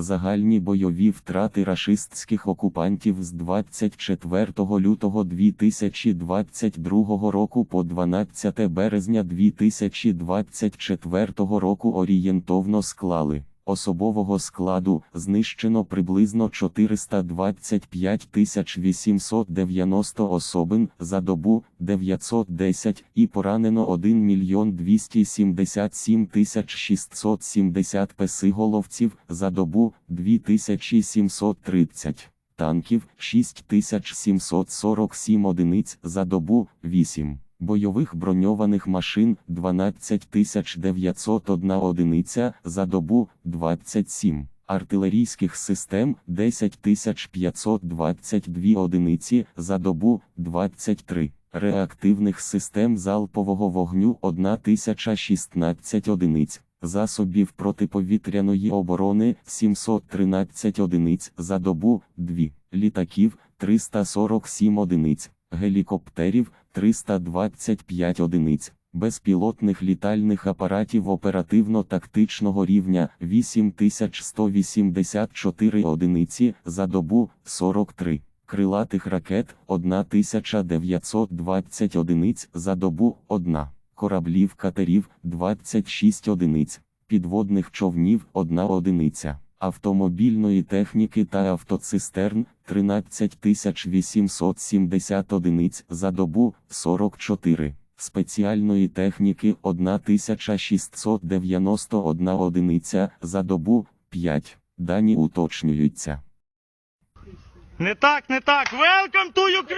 Загальні бойові втрати рашистських окупантів з 24 лютого 2022 року по 12 березня 2024 року орієнтовно склали. Особового складу знищено приблизно 425 890 особин за добу 910 і поранено 1 мільйон 277 670 песиголовців за добу 2730 танків 6747 одиниць за добу 8. Бойових броньованих машин 12901 одиниця за добу 27, артилерійських систем 10522 одиниці за добу 23, реактивних систем залпового вогню 1016 одиниць, засобів протиповітряної оборони 713 одиниць за добу 2, літаків 347 одиниць, гелікоптерів 325 одиниць, безпілотних літальних апаратів оперативно-тактичного рівня 8184 одиниці за добу 43, крилатих ракет 1920 одиниць за добу 1, кораблів катерів 26 одиниць, підводних човнів 1 одиниця. Автомобільної техніки та автоцистерн 13870 одиниць за добу 44, спеціальної техніки 1691 одиниця за добу 5. Дані уточнюються. Не так, не так. Welcome to Ukraine!